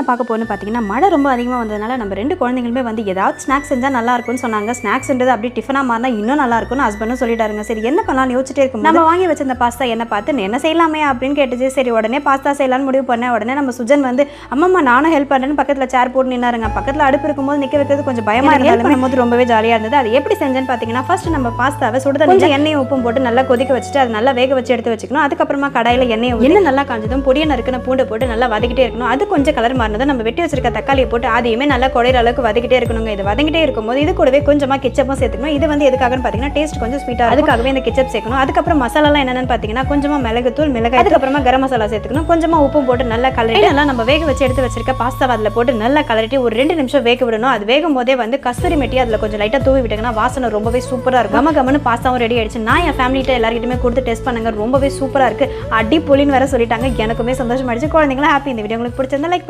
என்ன பார்க்க போகணும்னு பார்த்தீங்கன்னா மழை ரொம்ப அதிகமாக வந்ததுனால நம்ம ரெண்டு குழந்தைங்களுமே வந்து ஏதாவது ஸ்நாக்ஸ் செஞ்சால் நல்லா இருக்கும்னு சொன்னாங்க. ஸ்நாக்ஸ்ன்றது அப்படியே டிஃபனாக மாறினா இன்னும் நல்லா இருக்கும்னு ஹஸ்பண்டும் சொல்லிட்டாருங்க. சரி என்ன பண்ணலாம்னு யோசிச்சுட்டே இருக்கும் நம்ம வாங்கி வச்சிருந்த பாஸ்தா என்ன பார்த்து "நீ என்ன செய்யலாமே? அப்படின்னு கேட்டுச்சு. சரி உடனே பாஸ்தா செய்யலாம்னு முடிவு பண்ணேன். உடனே நம்ம சுஜன் வந்து அம்மம்மா நானும் ஹெல்ப் பண்ணுறேன்னு பக்கத்தில் சேர் போட்டு நின்னாருங்க. பக்கத்தில் அடுப்பு இருக்கும்போது நிற்க வைக்கிறது கொஞ்சம் பயமா இருந்தாலும் போது ரொம்பவே ஜாலியாக இருந்தது. அது எப்படி செஞ்சேன்னு பார்த்தீங்கன்னா ஃபர்ஸ்ட் நம்ம பாஸ்தாவை சுடுதண்ணி கொஞ்சம் உப்பும் போட்டு நல்லா கொதிக்க வச்சுட்டு அது நல்லா வேக வச்சு எடுத்து வச்சுக்கணும். அதுக்கப்புறமா கடாயில் எண்ணெய் எண்ணெய் நல்லா காஞ்சதும் பொடியை நறுக்கின பூண்டை போட்டு நல்லா வதக்கிட்டே இருக்கணும். அது கொஞ்சம் கலர் மாறினதும் நம்ம வெட்டி வச்சிருக்க தக்காளியை போட்டு அதையுமே நல்லா குறையிற அளவுக்கு வதக்கிட்டே இருக்கணுங்க. இது வதங்கிட்டே இருக்கும்போது இது கூடவே கொஞ்சமா கிச்சப்பும் சேர்த்துக்கணும். இது வந்து எதுக்காகன்னு பார்த்தீங்கன்னா டேஸ்ட் கொஞ்சம் ஸ்வீட்டாக அதுக்காகவே இந்த கிச்சப் சேர்க்கணும். அதுக்கப்புறம் மசாலாலாம் என்னென்னு பார்த்தீங்கன்னா கொஞ்சமா மிளகுத்தூள் மிளகாய் அதுக்கப்புறமா கரம் மசாலா சேர்த்துக்கணும். கொஞ்சமா உப்பும் போட்டு நல்லா கலரி நல்லா நம்ம வேக வச்சு எடுத்து வச்சிருக்க பாஸ்தா அதில் போட்டு நல்லா கலரிட்டு ஒரு ரெண்டு நிமிஷம் வேக விடணும். அது வேகும் போதே வந்து கஸ்தூரி மெட்டி அதில் கொஞ்சம் லைட்டாக தூவி விட்டீங்கன்னா வாசனை ரொம்பவே சூப்பராக இருக்கும். கம கமனு பாஸ்தாவும் ரெடி ஆயிடுச்சு. நான் என் ஃபேமிலிட்ட எல்லாருக்கிட்டுமே கொடுத்து டெஸ்ட் பண்ணுங்க. ரொம்பவே சூப்பராக இருக்கு. அடி பொலின்னு வேற சொல்லிட்டாங்க. எனக்குமே சந்தோஷமாயிடுச்சு குழந்தைங்களும் ஹாப்பி இந்த வீடியோ உங்களுக்கு பிடிச்சிருந்தா லைக்